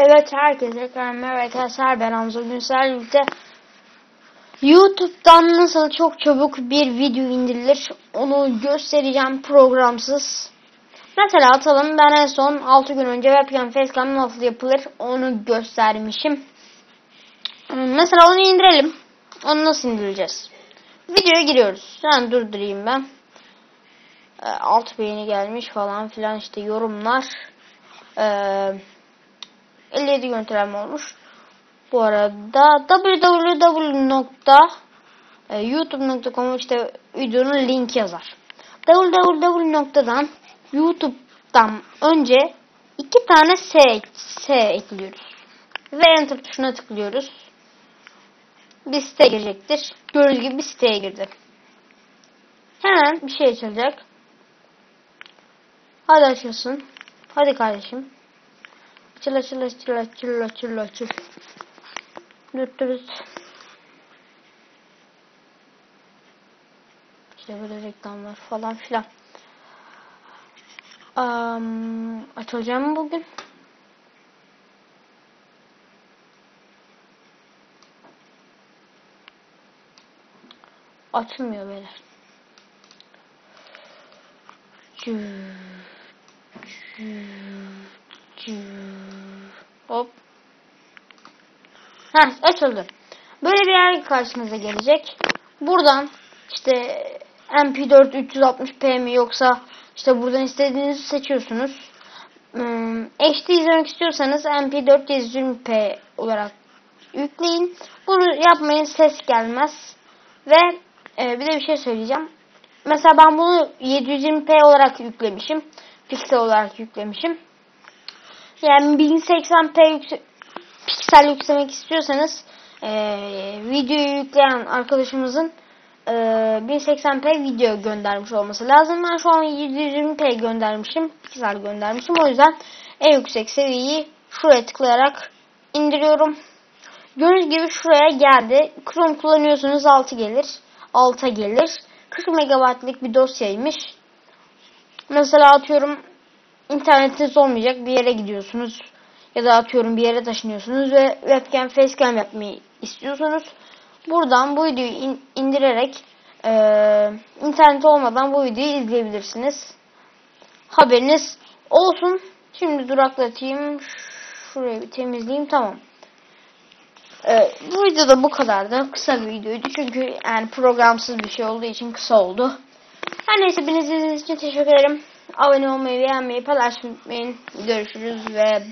Evet herkese merhaba arkadaşlar ben Hamza sizlerle birlikte YouTube'dan nasıl çok çabuk bir video indirilir onu göstereceğim programsız. Mesela atalım ben en son 6 gün önce webcam facecam nasıl yapılır onu göstermişim. Mesela onu indirelim. Onu nasıl indireceğiz? Videoya giriyoruz. Sen durdurayım ben. E, alt beğeni gelmiş falan filan işte yorumlar. Eee 57 görüntülenme olmuş. Bu arada www.youtube.com işte videonun linki yazar. www.dan YouTube'dan önce iki tane S, S ekliyoruz. Ve enter tuşuna tıklıyoruz. Bir site girecektir. Gördüğünüz gibi bir siteye girdi. Hemen bir şey açılacak. Hadi açılsın. Hadi kardeşim. Açıl açıl açıl açıl açıl açıl. Düt. İşte böyle reklamlar falan filan. Um, açılacağım bugün? Açılmıyor böyle. Cüv, cüv, Hop. Heh, açıldı. Böyle bir yer karşınıza gelecek. Buradan işte MP4 360p mi yoksa işte buradan istediğinizi seçiyorsunuz. Hmm, HD izlemek istiyorsanız MP4 120p olarak yükleyin. Bunu yapmayın ses gelmez. Ve e, bir de bir şey söyleyeceğim. Mesela ben bunu 720p olarak yüklemişim. Piksel olarak yüklemişim. Yani 1080p yükse piksel yüklemek istiyorsanız e, videoyu yükleyen arkadaşımızın e, 1080p video göndermiş olması lazım. Ben şu an 720p göndermişim. Piksel göndermişim. O yüzden en yüksek seviyeyi şuraya tıklayarak indiriyorum. Gördüğünüz gibi şuraya geldi. Chrome kullanıyorsunuz 6 gelir. 6'a gelir. 40 megabaytlık bir dosyaymış. Mesela atıyorum internetiniz olmayacak bir yere gidiyorsunuz ya da atıyorum bir yere taşınıyorsunuz ve webcam facecam yapmayı istiyorsunuz. Buradan bu videoyu in indirerek e, internet olmadan bu videoyu izleyebilirsiniz. Haberiniz olsun. Şimdi duraklatayım. Şurayı bir temizleyeyim. Tamam. Ee, bu videoda bu kadardı. Kısa bir videoydu. Çünkü yani programsız bir şey olduğu için kısa oldu. Her neyse beni izlediğiniz için teşekkür ederim. Abone olmayı, beğenmeyi, paylaşmayı. Görüşürüz ve bye.